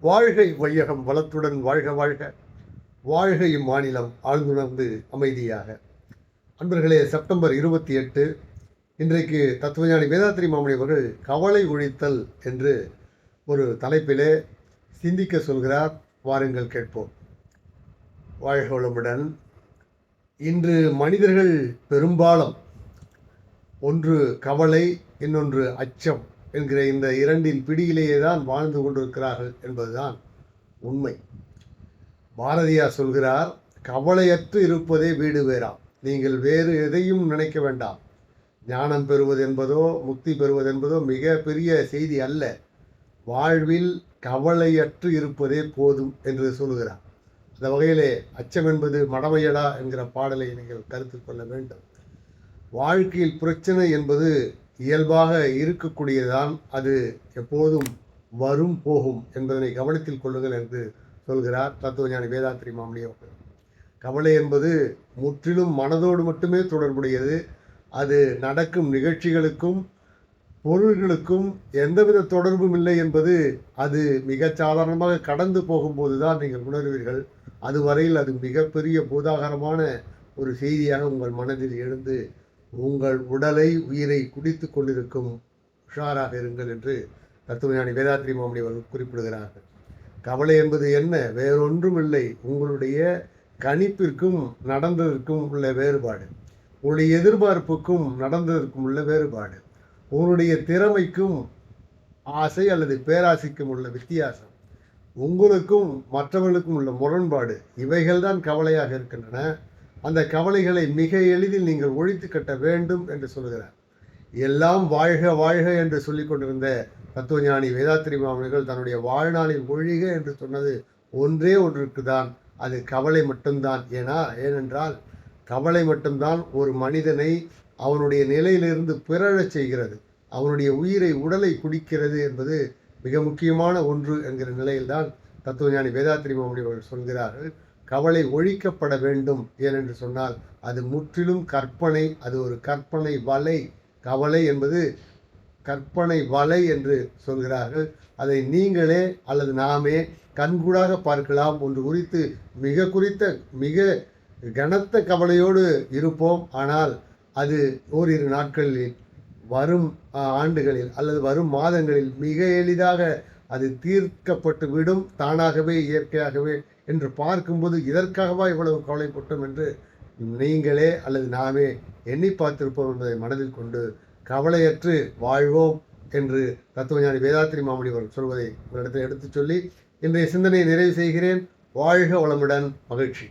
வாழ்கை வையகம் வளத்துடன் வாழ்க வாழ்க. வாழ்க இம்மாநிலம் ஆழ்ந்துணர்ந்து அமைதியாக. அன்பர்களே செப்டம்பர் இருபத்தி எட்டு இன்றைக்கு தத்துவஞானி வேதாத்திரி மாமணி அவர்கள் கவலை ஒழித்தல் என்று ஒரு தலைப்பிலே சிந்திக்க சொல்கிறார். வாருங்கள் கேட்போம். வாழ்க வளமுடன். இன்று மனிதர்கள் பெரும்பாலும் ஒன்று கவலை இன்னொன்று அச்சம். என்கிற இந்த இரண்டின் பிடியிலேயே தான் வாழ்ந்து கொண்டிருக்கிறார்கள் என்பதுதான் உண்மை. பாரதியார் சொல்கிறார் கவலையற்று இருப்பதே வீடு வேறாம் நீங்கள் வேறு எதையும் நினைக்க வேண்டாம். ஞானம் பெறுவது என்பதோ முக்தி பெறுவது என்பதோ மிக பெரிய செய்தி அல்ல. வாழ்வில் கவலையற்று இருப்பதே போதும் என்று சொல்கிறார் அந்த வகையிலே அச்சம் என்பது மடமையடா என்கிற பாடலை நீங்கள் கருத்தில் கொள்ள வேண்டும். வாழ்க்கையில் பிரச்சனை என்பது இயல்பாக இருக்கக்கூடியதான் அது எப்போதும் வரும் போகும் என்பதனை கவனத்தில் கொள்ளுங்கள் என்று சொல்கிறார் தத்துவஞானி வேதாத்திரி மாமணி அவர்கள். கவலை என்பது முற்றிலும் மனதோடு மட்டுமே தொடர்புடையது. அது நடக்கும் நிகழ்ச்சிகளுக்கும் பொருள்களுக்கும் எந்தவித தொடர்பும் இல்லை என்பது அது மிக சாதாரணமாக கடந்து போகும்போது தான் நீங்கள் உணர்வீர்கள். அதுவரையில் அது மிகப்பெரிய பூதாகரமான ஒரு செய்தியாக உங்கள் மனதில் எழுந்து உங்கள் உடலை உயிரை குடித்து கொண்டிருக்கும் உஷாராக இருங்கள் என்று தத்துவஞானி வேதாத்ரி மாமணி அவர்கள் குறிப்பிடுகிறார்கள். கவலை என்பது என்ன? வேறொன்றும் இல்லை உங்களுடைய கணிப்பிற்கும் நடந்ததற்கும் உள்ள வேறுபாடு. உங்களுடைய எதிர்பார்ப்புக்கும் நடந்ததற்கும் உள்ள வேறுபாடு. உங்களுடைய திறமைக்கும் ஆசை அல்லது பேராசைக்கும் உள்ள வித்தியாசம். உங்களுக்கும் மற்றவர்களுக்கும் உள்ள முரண்பாடு. இவைகள்தான் கவலையாக இருக்கின்றன. அந்த கவலைகளை மிக எளிதில் நீங்கள் ஒழித்து கட்ட வேண்டும் என்று சொல்கிறார் எல்லாம் வாழ்க வாழ்க என்று சொல்லிக் கொண்டிருந்த தத்துவஞானி வேதாத்திரி மாமனிகள் தன்னுடைய வாழ்நாளில் ஒழிக என்று சொன்னது ஒன்றே ஒன்றுக்கு தான் அது கவலை மட்டும்தான். ஏனா ஏனென்றால் கவலை மட்டும்தான் ஒரு மனிதனை அவனுடைய நிலையிலிருந்து பிறழச் செய்கிறது. அவனுடைய உயிரை உடலை குடிக்கிறது என்பது மிக முக்கியமான ஒன்று என்கிற நிலையில்தான் தத்துவஞானி வேதாத்திரி மாமணி அவர்கள் சொல்கிறார்கள். கவலை ஒழிக்கப்பட வேண்டும் ஏனென்று சொன்னால் அது முற்றிலும் கற்பனை அது ஒரு கற்பனை வலை. கவலை என்பது கற்பனை வலை என்று சொல்கிறார்கள். அதை நீங்களே அல்லது நாமே கண்கூடாக பார்க்கலாம். ஒன்று குறித்து மிக குறித்த மிக கனத்த கவலையோடு இருப்போம். ஆனால் அது ஓரிரு நாட்களில் வரும் ஆண்டுகளில் அல்லது வரும் மாதங்களில் மிக எளிதாக அது தீர்க்கப்பட்டு விடும் தானாகவே இயற்கையாகவே என்று பார்க்கும்போது இதற்காகவா இவ்வளவு கவலைப்பட்டோம் என்று நீங்களே அல்லது நாமே எண்ணி பார்த்திருப்போம் என்பதை மனதில் கொண்டு கவலையற்று வாழ்வோம் என்று தத்துவஞானி வேதாத்திரி மாமணி அவர்கள் சொல்வதை உங்களிடத்தில் எடுத்துச் சொல்லி இன்றைய சிந்தனையை நிறைவு செய்கிறேன். வாழ்க வளமுடன் மகிழ்ச்சி.